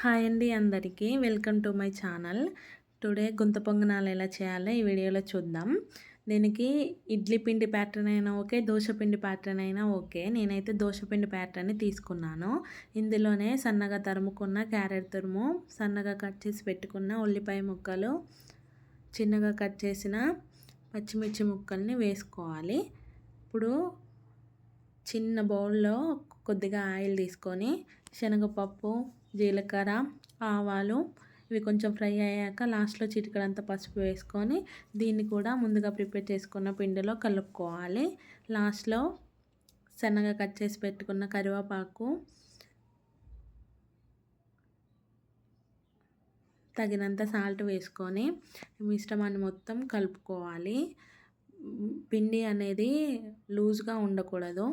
Hi అండి అందరికీ. Welcome to my channel. Today gunta ponganalu ఎలా చేయాలో ఈ వీడియోలో చూద్దాం. దీనికి ఇడ్లీ పిండి ప్యాటర్న్ అయినా ఓకే దోశ పిండి ప్యాటర్న్ అయినా ఓకే. నేనైతే దోశ పిండి ప్యాటర్న్ తీసుకున్నాను. ఇందులోనే సన్నగా తరుముకున్న క్యారెట్ తురుము సన్నగా కట్ చేసి పెట్టుకున్న ఉల్లిపాయ ముక్కలు చిన్నగా కట్ చేసిన పచ్చిమిర్చి ముక్కల్ని వేసుకోవాలి. ఇప్పుడు చిన్న బౌల్లో కొద్దిగా ఆయిల్ తీసుకొని శనగపప్పు జీలకర్ర ఆవాలు ఇవి కొంచెం ఫ్రై అయ్యాక లాస్ట్లో చిటికడంత పసుపు వేసుకొని దీన్ని కూడా ముందుగా ప్రిపేర్ చేసుకున్న పిండిలో కలుపుకోవాలి. లాస్ట్లో సన్నగా కట్ చేసి పెట్టుకున్న కరివేపాకు తగినంత సాల్ట్ వేసుకొని మిశ్రమాన్ని మొత్తం కలుపుకోవాలి. పిండి అనేది లూజ్గా ఉండకూడదు.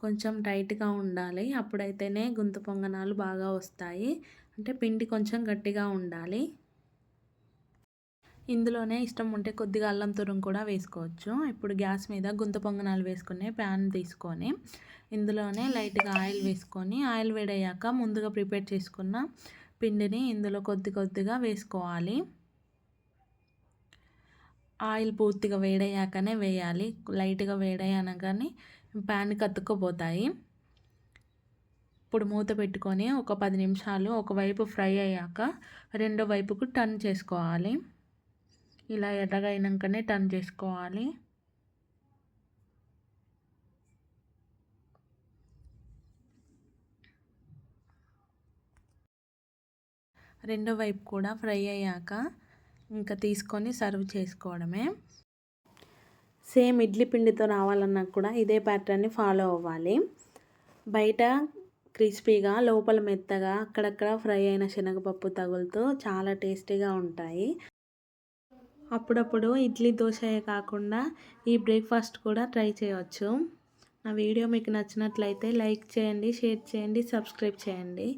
కొంచెం టైట్గా ఉండాలి. అప్పుడైతేనే గుంత పొంగనాలు బాగా వస్తాయి. అంటే పిండి కొంచెం గట్టిగా ఉండాలి. ఇందులోనే ఇష్టం ఉంటే కొద్దిగా అల్లం తురుము కూడా వేసుకోవచ్చు. ఇప్పుడు గ్యాస్ మీద గుంత పొంగనాలు వేసుకునే ప్యాన్ తీసుకొని ఇందులోనే లైట్గా ఆయిల్ వేసుకొని ఆయిల్ వేడయ్యాక ముందుగా ప్రిపేర్ చేసుకున్న పిండిని ఇందులో కొద్ది కొద్దిగా వేసుకోవాలి. ఆయిల్ పూర్తిగా వేడయ్యాకనే వేయాలి. లైట్గా వేడయ్యానగానే ప్యాన్ కత్తుకుపోతాయి ఇప్పుడు మూత పెట్టుకొని ఒక పది నిమిషాలు ఒకవైపు ఫ్రై అయ్యాక రెండో వైపుకు టర్న్ చేసుకోవాలి. ఇలా ఎర్రగా అయినాకనే టర్న్ చేసుకోవాలి. రెండో వైపు కూడా ఫ్రై అయ్యాక ఇంకా తీసుకొని సర్వ్ చేసుకోవడమే. సేమ్ ఇడ్లీ పిండితో రావాలన్నా కూడా ఇదే ప్యాటర్న్ని ఫాలో అవ్వాలి. బయట క్రిస్పీగా లోపల మెత్తగా అక్కడక్కడ ఫ్రై అయిన శనగపప్పు తగులుతూ చాలా టేస్టీగా ఉంటాయి. అప్పుడప్పుడు ఇడ్లీ దోశయే కాకుండా ఈ బ్రేక్ఫాస్ట్ కూడా ట్రై చేయవచ్చు నా వీడియో మీకు నచ్చినట్లయితే లైక్ చేయండి షేర్ చేయండి సబ్స్క్రైబ్ చేయండి.